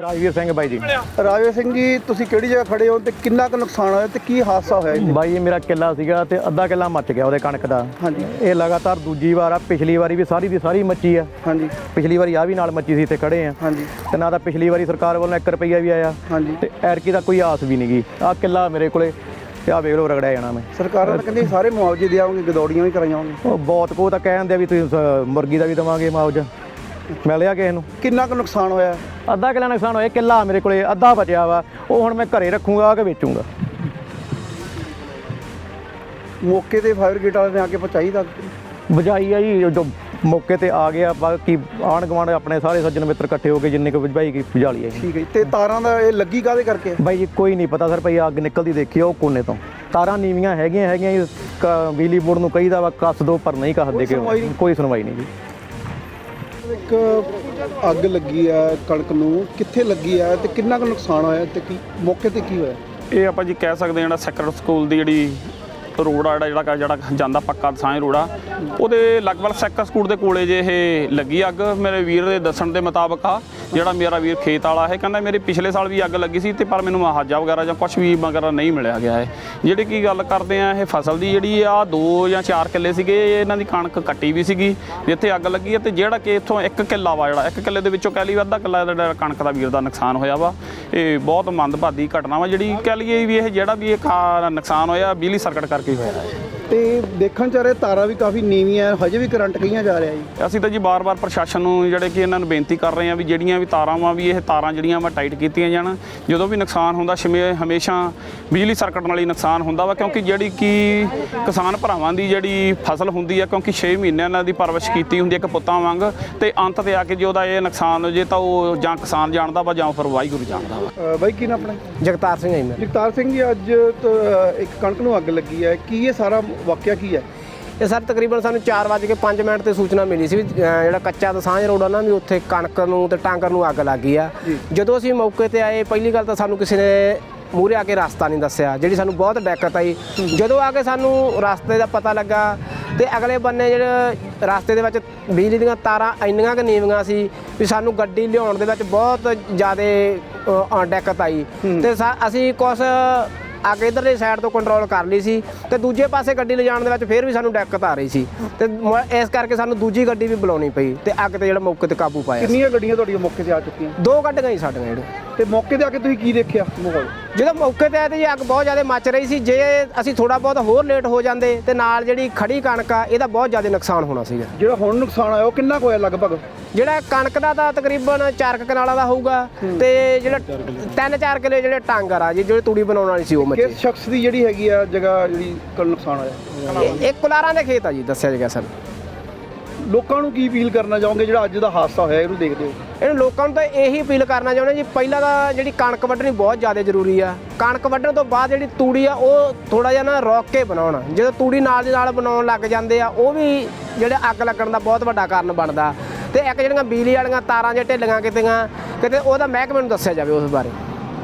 ਰਾਜਵੀਰ ਸਿੰਘ ਬਾਈ ਜੀ। ਰਾਜੇ ਸਿੰਘ ਜੀ ਤੁਸੀਂ ਕਿਹੜੀ ਜਗ੍ਹਾ ਖੜੇ ਹੋ ਤੇ ਕਿੰਨਾ ਕੁ ਨੁਕਸਾਨ ਹੋਇਆ ਤੇ ਕੀ ਹਾਦਸਾ ਹੋਇਆ ਇੱਥੇ ਬਾਈ ਇਹ ਮੇਰਾ ਕਿੱਲਾ ਸੀਗਾ ਤੇ ਅੱਧਾ ਕਿੱਲਾ ਮੱਚ ਗਿਆ ਉਹਦੇ ਕਣਕ ਦਾ। ਹਾਂਜੀ। ਇਹ ਲਗਾਤਾਰ ਦੂਜੀ ਵਾਰ ਆ ਪਿਛਲੀ ਵਾਰੀ ਵੀ ਸਾਰੀ ਦੀ ਸਾਰੀ ਮੱਚੀ ਆ। ਹਾਂਜੀ। ਪਿਛਲੀ ਵਾਰੀ ਆ ਵੀ ਨਾਲ ਮੱਚੀ ਸੀ ਤੇ ਖੜੇ ਆ। ਹਾਂਜੀ। ਤੇ ਨਾ ਤਾਂ ਪਿਛਲੀ ਵਾਰੀ ਸਰਕਾਰ ਵੱਲੋਂ 1 ਰੁਪਈਆ ਵੀ ਆਇਆ। ਹਾਂਜੀ। ਤੇ ਐਰਕੀ ਦਾ ਕੋਈ ਆਸ ਵੀ ਨਹੀਂਗੀ ਆ ਕਿੱਲਾ ਮੇਰੇ ਕੋਲੇ ਤੇ ਆ ਵੇਖ ਲਓ ਰਗੜਿਆ ਜਾਣਾ ਮੈਂ। ਸਰਕਾਰਾਂ ਤਾਂ ਕਹਿੰਦੀ ਸਾਰੇ ਮੁਆਵਜ਼ੇ ਦਿਆਉਂਗੇ ਗਦੌੜੀਆਂ ਵੀ ਕਰਾਈਆਂਗੇ ਉਹ ਬਹੁਤ ਕੋ ਤਾਂ ਕਹਿੰਦੇ ਆ ਵੀ ਤੁਸੀਂ ਮੁਰਗੀ ਦਾ ਵੀ ਦਵਾਂਗੇ ਮੁਆਵਜ਼ਾ। ਮਿਲਿਆ ਕਿਸੇ ਨੂੰ। ਕਿੰਨਾ ਕੁ ਨੁਕਸਾਨ ਹੋਇਆ? ਅੱਧਾ ਕਿੱਲਾ ਨੁਕਸਾਨ ਹੋਇਆ ਕਿੱਲਾ ਮੇਰੇ ਕੋਲੇ ਅੱਧਾ ਬਚਿਆ ਵਾ। ਉਹ ਹੁਣ ਮੈਂ ਘਰੇ ਰੱਖੂੰਗਾ ਕਿ ਵੇਚੂੰਗਾ। ਮੌਕੇ ਤੇ ਫਾਇਰ ਗੇਟ ਵਾਲੇ ਨੇ ਆ ਕੇ ਪਹੁੰਚਾਈ ਦਾ ਬੁਝਾਈ ਆ ਜੀ ਜੋ ਮੌਕੇ ਤੇ ਆ ਗਿਆ ਬਾਕੀ ਆਣ ਗੁਆਂਢ ਆਪਣੇ ਸਾਰੇ ਸੱਜਣ ਮਿੱਤਰ ਇਕੱਠੇ ਹੋ ਕੇ ਜਿੰਨੇ ਕੋ ਬੁਝਾਈ ਕੀ ਬੁਝਾ ਲਈ ਜੀ। ਠੀਕ ਹੈ। ਤੇ ਤਾਰਾਂ ਦਾ ਇਹ ਲੱਗੀ ਕਾਦੇ ਕਰਕੇ? ਬਾਈ ਜੀ ਕੋਈ ਨਹੀਂ ਪਤਾ ਸਰ ਭਈ ਅੱਗ ਨਿਕਲਦੀ ਦੇਖੀ ਆ ਉਹ ਕੋਨੇ ਤੋਂ। ਤਾਰਾਂ ਨੀਵੀਆਂ ਹੈਗੀਆਂ ਹੈਗੀਆਂ ਬਿਜਲੀ ਬੋਰਡ ਨੂੰ ਕਹੀਦਾ ਵਾ ਕੱਸ ਦੋ ਪਰ ਨਹੀਂ ਕੱਸਦੇ। ਕੋਈ ਸੁਣਵਾਈ ਨਹੀਂ ਜੀ। ਇੱਕ ਅੱਗ ਲੱਗੀ ਆ ਕਣਕ ਨੂੰ। ਕਿੱਥੇ ਲੱਗੀ ਆ ਤੇ ਕਿੰਨਾ ਕੁ ਨੁਕਸਾਨ ਹੋਇਆ ਤੇ ਕੀ ਮੌਕੇ ਤੇ ਕੀ ਹੋਇਆ? ਇਹ ਆਪਾਂ ਜੀ ਕਹਿ ਸਕਦੇ ਹਾਂ ਜਿਹੜਾ ਸੈਕਰਡ ਸਕੂਲ ਦੀ ਜਿਹੜੀ ਰੋਡ ਆ, ਜਿਹੜਾ ਜਿਹੜਾ ਜਿਹੜਾ ਜਾਂਦਾ ਪੱਕਾ ਦਸਾਂਝ ਰੋਡ ਆ, ਉਹਦੇ ਲਗਭਗ ਸੈਕਰ ਸਕੂਲ ਦੇ ਕੋਲੇ ਜੇ ਇਹ ਲੱਗੀ ਅੱਗ, ਮੇਰੇ ਵੀਰ ਦੇ ਦੱਸਣ ਦੇ ਮੁਤਾਬਕ ਆ, ਜਿਹੜਾ ਮੇਰਾ ਵੀਰ ਖੇਤ ਵਾਲਾ ਹੈ, ਕਹਿੰਦਾ ਮੇਰੇ ਪਿਛਲੇ ਸਾਲ ਵੀ ਅੱਗ ਲੱਗੀ ਸੀ ਤੇ ਪਰ ਮੈਨੂੰ ਮੁਆਵਜ਼ਾ ਵਗੈਰਾ ਜਾਂ ਕੁਝ ਵੀ ਵਗੈਰਾ ਨਹੀਂ ਮਿਲਿਆ ਗਿਆ ਹੈ। ਜਿਹੜੀ ਕੀ ਗੱਲ ਕਰਦੇ ਆ, ਇਹ ਫਸਲ ਦੀ ਜਿਹੜੀ ਆ, ਦੋ ਜਾਂ ਚਾਰ ਕਿੱਲੇ ਸੀਗੇ ਇਹਨਾਂ ਦੀ ਕਣਕ ਕੱਟੀ ਵੀ ਸੀਗੀ, ਜਿੱਥੇ ਅੱਗ ਲੱਗੀ ਹੈ ਤੇ ਜਿਹੜਾ ਕਿ ਇੱਥੋਂ ਇੱਕ ਕਿੱਲਾ ਵਾ ਜਿਹੜਾ, ਇੱਕ ਕਿੱਲੇ ਦੇ ਵਿੱਚੋਂ ਕਹਿ ਲਈ ਅੱਧਾ ਕਿੱਲਾ ਜਿਹੜਾ ਕਣਕ ਦਾ ਵੀਰ ਦਾ ਨੁਕਸਾਨ ਹੋਇਆ ਵਾ। ਇਹ ਬਹੁਤ ਮੰਦਭਾਗੀ ਘਟਨਾ ਵਾ, ਜਿਹੜੀ ਕਹਿ ਲਈਏ ਵੀ ਇਹ ਜਿਹੜਾ ਵੀ ਇਹ ਖਾ- ਨੁਕਸਾਨ ਹੋਇਆ, ਬਿਜਲੀ ਸਰਕਟ ਕਰਕੇ ਹੋਇਆ। ਹੈ ਤੇ ਦੇਖਣ ਚ ਆ ਰਿਹਾ ਤਾਰਾਂ ਵੀ ਕਾਫੀ ਨੀਵੀਆਂ ਹਜੇ ਵੀ ਕਰੰਟ ਕਈਆਂ ਜਾ ਰਿਹਾ ਜੀ। ਅਸੀਂ ਤਾਂ ਜੀ ਬਾਰ-ਬਾਰ ਪ੍ਰਸ਼ਾਸਨ ਨੂੰ ਜਿਹੜੇ ਕਿ ਇਹਨਾਂ ਨੂੰ ਬੇਨਤੀ ਕਰ ਰਹੇ ਹਾਂ ਵੀ ਜਿਹੜੀਆਂ ਵੀ ਤਾਰਾਂ ਵਾਂ ਵੀ ਇਹ ਤਾਰਾਂ ਜਿਹੜੀਆਂ ਵਾ ਟਾਈਟ ਕੀਤੀਆਂ ਜਾਣ। ਜਦੋਂ ਵੀ ਨੁਕਸਾਨ ਹੁੰਦਾ ਸ਼ਮੇ ਹਮੇਸ਼ਾ ਬਿਜਲੀ ਸਰਕਟ ਨਾਲ ਹੀ ਨੁਕਸਾਨ ਹੁੰਦਾ ਵਾ ਕਿਉਂਕਿ ਜਿਹੜੀ ਕਿ ਕਿਸਾਨ ਭਰਾਵਾਂ ਦੀ ਜਿਹੜੀ ਫਸਲ ਹੁੰਦੀ ਆ ਕਿਉਂਕਿ 6 ਮਹੀਨਿਆਂ ਨਾਲ ਦੀ ਪਰਵਰਿਸ਼ ਕੀਤੀ ਹੁੰਦੀ ਹੈ ਇੱਕ ਪੁੱਤਾਂ ਵਾਂਗ ਤੇ ਅੰਤ ਤੇ ਆ ਕੇ ਜੇ ਉਹਦਾ ਇਹ ਨੁਕਸਾਨ ਹੋ ਜੇ ਤਾਂ ਉਹ ਜਾਂ ਕਿਸਾਨ ਜਾਣਦਾ ਵਾ ਜਾਂ ਫਿਰ ਵਾਹਿਗੁਰੂ ਜਾਣਦਾ ਵਾ। ਅ, ਬਾਈ ਕੀ ਨਾ ਆਪਣਾ? ਜਗਤਾਰ ਸਿੰਘ ਹੈ ਜੀ ਮੈਂ ਜਗਤਾਰ ਸਿੰਘ ਜੀ ਅੱਜ ਤੋਂ, ਇੱਕ ਕਣਕ ਨੂੰ ਅੱਗ ਲੱਗੀ ਹੈ ਕੀ ਇਹ ਸਾਰਾ ਵਾਕਿਆ ਕੀ ਹੈ? ਇਹ ਸਰ ਤਕਰੀਬਨ ਸਾਨੂੰ 4:05 ਮਿੰਟ ਤੇ ਸੂਚਨਾ ਮਿਲੀ ਸੀ ਵੀ ਜਿਹੜਾ ਕੱਚਾ ਦਸਾਂਝ ਰੋਡ ਆ ਨਾ ਵੀ ਉੱਥੇ ਕਣਕ ਨੂੰ ਤੇ ਟਾਂਗਰ ਨੂੰ ਅੱਗ ਲੱਗ ਗਈ ਆ। ਜਦੋਂ ਅਸੀਂ ਮੌਕੇ ਤੇ ਆਏ ਪਹਿਲੀ ਗੱਲ ਤਾਂ ਸਾਨੂੰ ਕਿਸੇ ਨੇ ਮੂਹਰੇ ਆ ਕੇ ਰਸਤਾ ਨਹੀਂ ਦੱਸਿਆ ਜਿਹੜੀ ਸਾਨੂੰ ਬਹੁਤ ਦਿੱਕਤ ਆਈ। ਜਦੋਂ ਆ ਕੇ ਸਾਨੂੰ ਰਸਤੇ ਦਾ ਪਤਾ ਲੱਗਾ ਤੇ ਅਗਲੇ ਬੰਨੇ ਜਿਹੜੇ ਰਸਤੇ ਦੇ ਵਿੱਚ ਬਿਜਲੀ ਦੀਆਂ ਤਾਰਾਂ ਇੰਨੀਆਂ ਕਿ ਨੀਵੀਆਂ ਸੀ ਵੀ ਸਾਨੂੰ ਗੱਡੀ ਲਿਆਉਣ ਦੇ ਵਿੱਚ ਬਹੁਤ ਜ਼ਿਆਦਾ ਦਿੱਕਤ ਆਈ। ਤੇ ਸਾ- ਅਸੀਂ ਕੁਛ ਅੱਗੇ ਇਧਰਲੀ ਸਾਈਡ ਤੋਂ ਕੰਟਰੋਲ ਕਰ ਲਈ ਸੀ ਤੇ ਦੂਜੇ ਪਾਸੇ ਗੱਡੀ ਲਿਜਾਣ ਦੇ ਵਿੱਚ ਫਿਰ ਵੀ ਸਾਨੂੰ ਦਿੱਕਤ ਆ ਰਹੀ ਸੀ। ਤੇ ਮ- ਇਸ ਕਰਕੇ ਸਾਨੂੰ ਦੂਜੀ ਗੱਡੀ ਵੀ ਬੁਲਾਉਣੀ ਪਈ ਤੇ ਅੱਗ ਤੇ ਜਿਹੜਾ ਮੌਕੇ ਤੇ ਕਾਬੂ ਪਾਇਆ। ਕਿੰਨੀਆਂ ਗੱਡੀਆਂ ਤੁਹਾਡੀਆਂ ਮੌਕੇ ਤੇ ਆ ਚੁੱਕੀਆਂ? ਦੋ ਗੱਡੀਆਂ ਹੀ ਸਾਡੀਆਂ ਜਿਹੜੇ ਤੇ ਮੌਕੇ ਤੇ ਆ ਕੇ ਤੁਸੀਂ ਕੀ ਦੇਖਿਆ ਮਾਹੌਲ? ਜਦੋਂ ਮੌਕੇ ਤੇ ਆਏ ਤੇ ਜੀ ਅੱਗ ਬਹੁਤ ਜ਼ਿਆਦਾ ਮੱਚ ਰਹੀ ਸੀ। ਜੇ ਅਸੀਂ ਥੋੜਾ ਬਹੁਤ ਹੋਰ ਲੇਟ ਹੋ ਜਾਂਦੇ ਤੇ ਨਾਲ ਜਿਹੜੀ ਖੜੀ ਕਣਕ ਆ ਇਹਦਾ ਬਹੁਤ ਜ਼ਿਆਦਾ ਨੁਕਸਾਨ ਹੋਣਾ ਸੀਗਾ। ਜਿਹੜਾ ਹੁਣ ਨੁਕਸਾਨ ਆਇਆ ਉਹ ਕਿੰਨਾ ਕੁ ਹੋਇਆ ਲਗਭਗ? ਜਿਹੜਾ ਕਣਕ ਦਾ ਤਾਂ ਤਕਰੀਬਨ 4 ਕਨਾਲਾਂ ਦਾ ਹੋਊਗਾ ਤੇ ਜਿਹੜਾ 3-4 ਕਿਲੇ ਜਿਹੜੇ ਟਾਂਗਰ ਆ ਜੀ ਜਿਹੜੇ ਤੂੜੀ ਬਣਾਉਣ ਵਾਲੀ ਸੀ ਉਹ ਮੱਚੀ। ਕਿਸ ਸ਼ਖਸ ਦੀ ਜਿਹੜੀ ਹੈਗੀ ਆ ਜਗ੍ਹਾ ਜਿਹੜੀ ਕੱਲ ਨੁਕਸਾਨ ਹੋਇਆ? ਇਹ ਕੁਲਾਰਾਂ ਦੇ ਖੇਤ ਆ ਜੀ ਦੱਸਿਆ ਗਿਆ ਸਾਨੂੰ। ਲੋਕਾਂ ਨੂੰ ਕੀ ਅਪੀਲ ਕਰਨਾ ਚਾਹੋਗੇ ਜਿਹੜਾ ਅੱਜ ਦਾ ਹਾਦਸਾ ਹੋਇਆ, ਇਹਨੂੰ ਦੇਖਦੇ ਹੋ? ਇਹਨੂੰ ਲੋਕਾਂ ਨੂੰ ਤਾਂ ਇਹੀ ਅਪੀਲ ਕਰਨਾ ਚਾਹੁੰਦੇ ਜੀ, ਪਹਿਲਾਂ ਤਾਂ ਜਿਹੜੀ ਕਣਕ ਵੱਢਣੀ ਬਹੁਤ ਜ਼ਿਆਦਾ ਜ਼ਰੂਰੀ ਆ। ਕਣਕ ਵੱਢਣ ਤੋਂ ਬਾਅਦ ਜਿਹੜੀ ਤੂੜੀ ਆ, ਉਹ ਥੋੜਾ ਜਿਹਾ ਨਾ ਰੋਕ ਕੇ ਬਣਾਉਣ। ਜਦੋਂ ਤੂੜੀ ਨਾਲ ਦੀ ਨਾਲ ਬਣਾਉਣ ਲੱਗ ਜਾਂਦੇ ਆ, ਉਹ ਵੀ ਜਿਹੜੇ ਅੱਗ ਲੱਗਣ ਦਾ ਬਹੁਤ ਵੱਡਾ ਕਾਰਨ ਬਣਦਾ। ਤੇ ਇੱਕ ਜਿਹੜੀਆਂ ਬਿਜਲੀ ਵਾਲੀਆਂ ਤਾਰਾਂ ਜੇ ਢਿੱਲੀਆਂ ਕਿਤੇਆਂ, ਕਿਤੇ ਉਹਦਾ ਮਹਿਕਮੇ ਨੂੰ ਦੱਸਿਆ ਜਾਵੇ ਉਸ ਬਾਰੇ।